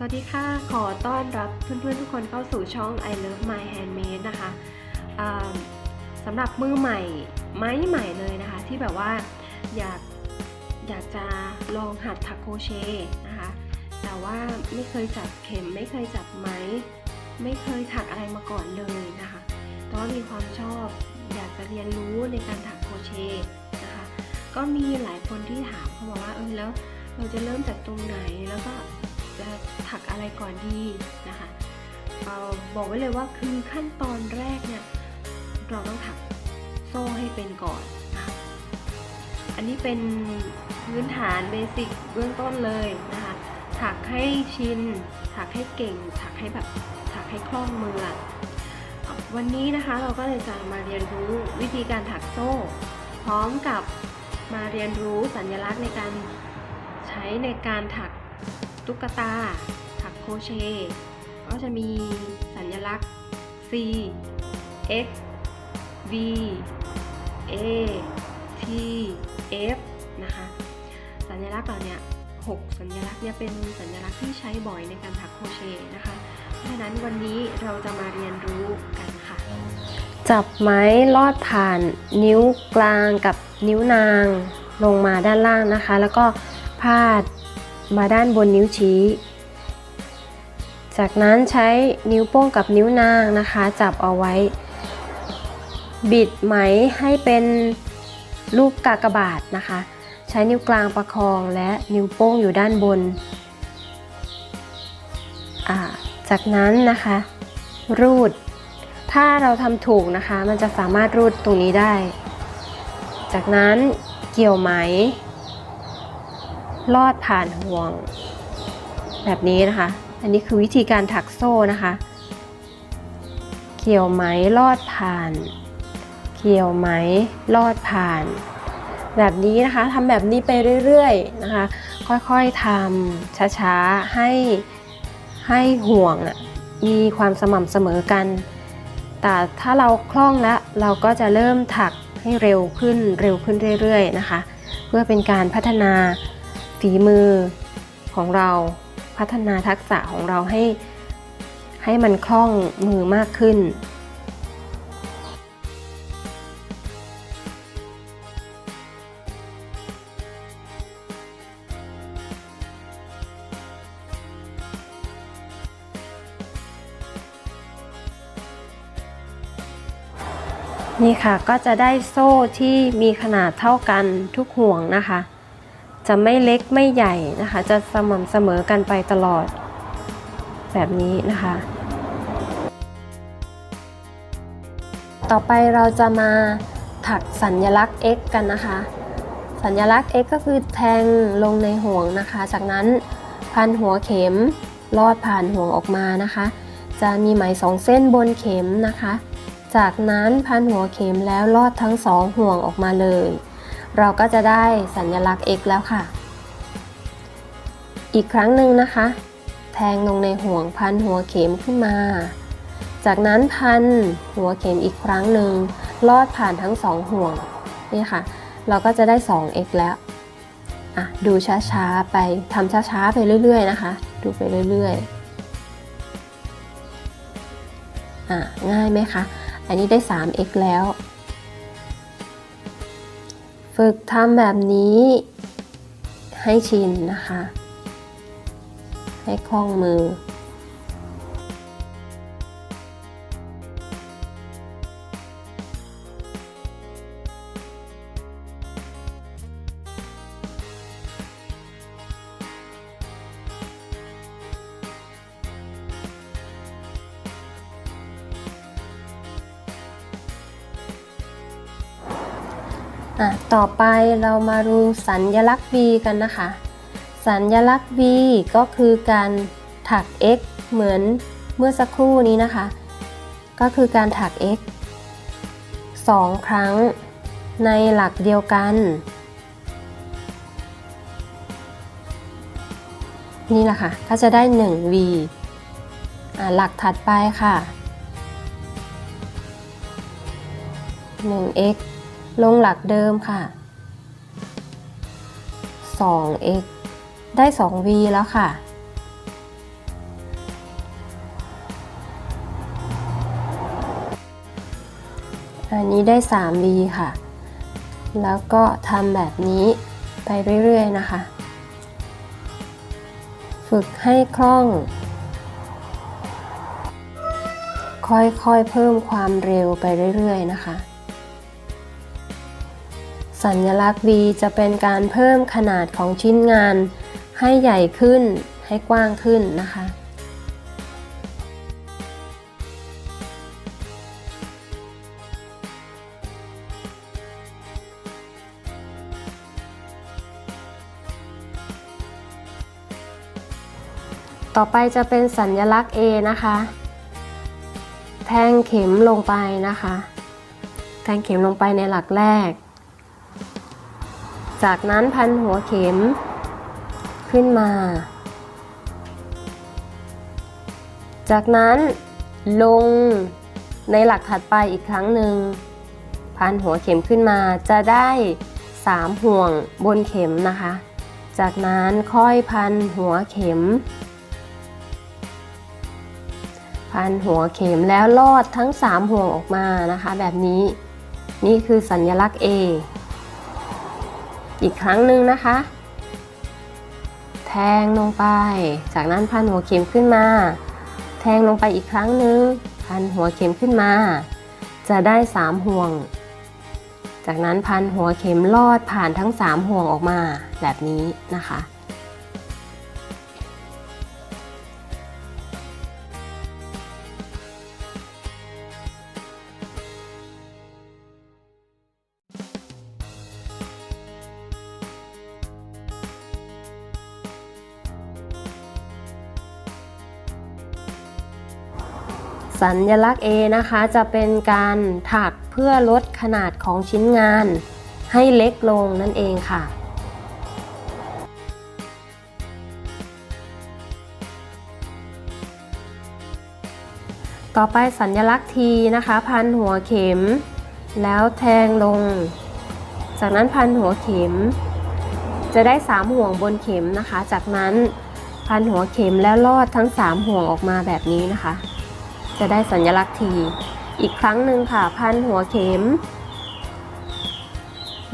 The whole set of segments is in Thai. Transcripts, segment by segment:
สวัสดีค่ะ ขอต้อนรับเพื่อนๆทุกคนเข้าสู่ช่อง I Love My Handmade นะคะสำหรับมือใหม่ไม้ใหม่เลยนะคะ ที่แบบว่าอยากอยากจะลองหัดถักโครเชต์นะคะ แต่ว่าไม่เคยจับเข็มไม่เคยจับไหมไม่เคยถักอะไรมาก่อนเลยนะคะแต่ว่ามีความชอบอยากจะเรียนรู้ในการถักโครเชต์นะคะ ก็มีหลายคนที่ถามเขาบอกว่าเออแล้วเราจะเริ่มจากตรงไหนแล้วก็ จะถักอะไรก่อนดีนะคะออบอกไว้เลยว่าคือขั้นตอนแรกเนี่ยเราต้องถักโซ่ให้เป็นก่อนนะคะอันนี้เป็นพื้นฐานเบสิกเบื้องต้นเลยนะคะถักให้ชิน ถักให้เก่ง ถักให้แบบถักให้คล่องมือ วันนี้นะคะเราก็เลยจะมาเรียนรู้วิธีการถักโซ่ พร้อมกับมาเรียนรู้สัญลักษณ์ในการใช้ในการถัก ตุ๊กตา ถักโครเชต์ก็จะมีสัญลักษณ์ C X V A T F นะคะ สัญลักษณ์เหล่านี้6สัญลักษณ์เนี่ยเป็นสัญลักษณ์ที่ใช้บ่อยในการถักโครเชต์นะคะ เพราะฉะนั้นวันนี้เราจะมาเรียนรู้กันค่ะ จับไม้ลอดผ่านนิ้วกลางกับนิ้วนางลงมาด้านล่างนะคะ แล้วก็พาด มาด้านบนนิ้วชี้ จากนั้นใช้นิ้วโป้งกับนิ้วนางนะคะ จับเอาไว้ บิดไหมให้เป็นรูปกากบาทนะคะ ใช้นิ้วกลางประคองและนิ้วโป้งอยู่ด้านบน จากนั้นนะคะ รูด ถ้าเราทำถูกนะคะ มันจะสามารถรูดตรงนี้ได้ จากนั้นเกี่ยวไหม ลอดผ่านห่วง แบบนี้นะคะ อันนี้คือวิธีการถักโซ่นะคะ เกี่ยวไหมลอดผ่าน เกี่ยวไหมลอดผ่าน แบบนี้นะคะทำแบบนี้ไปเรื่อยๆนะคะ ค่อยๆทำช้าๆให้ให้ห่วงอะมีความสม่ำเสมอกัน แต่ถ้าเราคล่องแล้วเราก็จะเริ่มถักให้เร็วขึ้นเร็วขึ้นเรื่อยๆนะคะ เพื่อเป็นการพัฒนา ฝีมือของเราพัฒนาทักษะของเราให้ให้มันคล่องมือมากขึ้น นี่ค่ะก็จะได้โซ่ที่มีขนาดเท่ากันทุกห่วงนะคะ จะไม่เล็กไม่ใหญ่นะคะ จะสม่ำเสมอกันไปตลอด แบบนี้นะคะ ต่อไปเราจะมาถักสัญลักษณ์ X กันนะคะ สัญลักษณ์ X ก็คือแทงลงในห่วงนะคะ จากนั้นพันหัวเข็มลอดผ่านห่วงออกมานะคะ จะมีไหมสองเส้นบนเข็มนะคะ จากนั้นพันหัวเข็มแล้วลอดทั้งสองห่วงออกมาเลย เราก็จะได้สัญลักษณ์ X แล้วค่ะ อีกครั้งหนึ่งนะคะ แทงลงในห่วงพันหัวเข็มขึ้นมา จากนั้นพันหัวเข็มอีกครั้งหนึ่งลอดผ่านทั้งสองห่วงนี่ค่ะ เราก็จะได้ 2x แล้วอะดูช้าๆไปทำช้าๆไปเรื่อยๆนะคะ ดูไปเรื่อยๆอง่ายไหมคะ อันนี้ได้ 3x แล้ว ฝึกทำแบบนี้ให้ชินนะคะ ให้คล่องมือ ต่อไปเรามาดูสัญญลักษณ์ V กันนะคะ สัญญลักษณ์ V ก็คือการถัก X เหมือนเมื่อสักครู่นี้นะคะ ก็คือการถัก X 2 ครั้งในหลักเดียวกัน นี่แหละค่ะ ก็จะได้ 1 V อะหลักถัดไปค่ะ 1x ลงหลักเดิมค่ะ 2x ได้ 2v แล้วค่ะ อันนี้ได้ 3v ค่ะ แล้วก็ทำแบบนี้ไปเรื่อยๆนะคะ ฝึกให้คล่อง ค่อยๆเพิ่มความเร็วไปเรื่อยๆนะคะ สัญลักษณ์ V จะเป็นการเพิ่มขนาดของชิ้นงาน ให้ใหญ่ขึ้นให้กว้างขึ้นนะคะ ต่อไปจะเป็นสัญลักษณ์ A นะคะ แทงเข็มลงไปนะคะ แทงเข็มลงไปในหลักแรก จากนั้นพันหัวเข็มขึ้นมา จากนั้นลงในหลักถัดไปอีกครั้งหนึ่ง พันหัวเข็มขึ้นมาจะได้ 3 ห่วงบนเข็มนะคะ จากนั้นค่อยพันหัวเข็ม พันหัวเข็มแล้วลอดทั้ง 3 ห่วงออกมานะคะ แบบนี้นี่คือสัญลักษณ์ A อีกครั้งหนึ่งนะคะ แทงลงไป จากนั้นพันหัวเข็มขึ้นมา แทงลงไปอีกครั้งหนึ่งพันหัวเข็มขึ้นมา จะได้ 3 ห่วง จากนั้นพันหัวเข็มลอดผ่านทั้ง 3 ห่วงออกมาแบบนี้นะคะ สัญลักษณ์ A นะคะจะเป็นการถักเพื่อลดขนาดของชิ้นงาน ให้เล็กลงนั่นเองค่ะ ต่อไปสัญลักษณ์ T นะคะ พันหัวเข็ม แล้วแทงลง จากนั้นพันหัวเข็ม จะได้ 3 ห่วงบนเข็มนะคะ จากนั้นพันหัวเข็มแล้วลอดทั้ง 3 ห่วงออกมาแบบนี้นะคะ จะได้สัญลักษณ์ที อีกครั้งหนึ่งค่ะ พันหัวเข็ม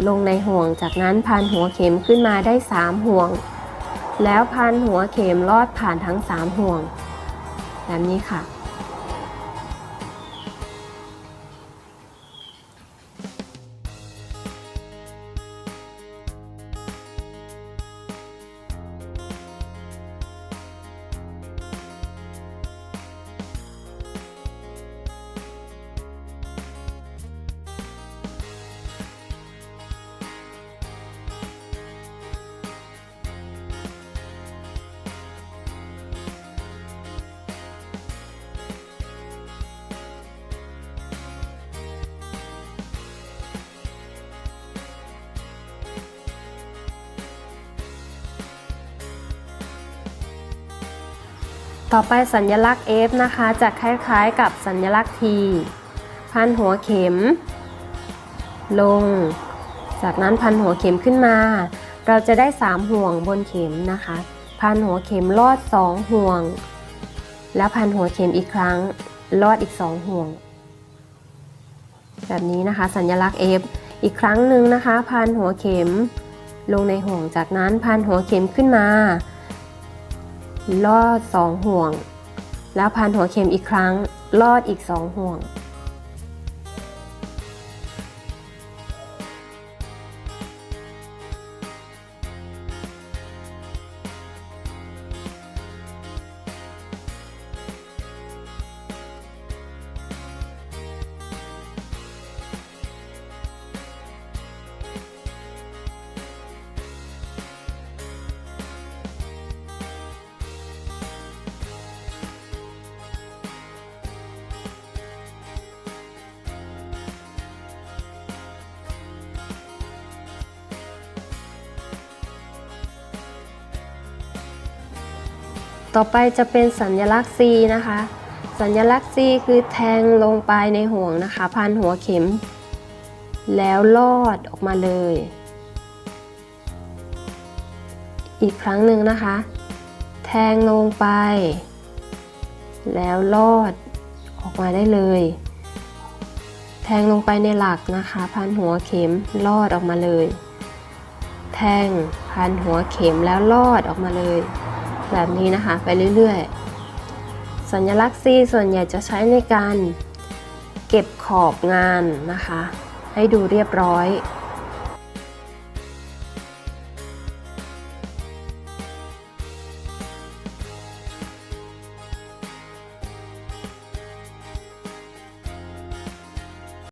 ลงในห่วงจากนั้นพันหัวเข็มขึ้นมาได้ 3 ห่วง แล้วพันหัวเข็มลอดผ่านทั้ง 3 ห่วง แบบนี้ค่ะ ต่อไปสัญลักษณ์ F นะคะจะคล้ายๆกับสัญลักษณ์ T พันหัวเข็ม ลง จากนั้นพันหัวเข็มขึ้นมา เราจะได้ 3 ห่วงบนเข็มนะคะ พันหัวเข็มลอด 2 ห่วง แล้วพันหัวเข็มอีกครั้งลอดอีก 2 ห่วง แบบนี้นะคะสัญลักษณ์ F อีกครั้งหนึ่งนะคะ พันหัวเข็มลงในห่วงจากนั้นพันหัวเข็มขึ้นมา ลอด 2 ห่วง แล้วพันหัวเข็มอีกครั้ง ลอดอีก 2 ห่วง ต่อไปจะเป็นสัญลักษณ์ C นะคะ สัญลักษณ์ C คือแทงลงไปในห่วงนะคะ พันหัวเข็ม แล้วลอดออกมาเลย อีกครั้งหนึ่งนะคะ แทงลงไป แล้วลอดออกมาได้เลย แทงลงไปในหลักนะคะ พันหัวเข็มลอดออกมาเลย แทงพันหัวเข็มแล้วลอดออกมาเลย แบบนี้นะคะไปเรื่อยๆ สัญลักษณ์ C ส่วนใหญ่จะใช้ในการเก็บขอบงานนะคะ ให้ดูเรียบร้อย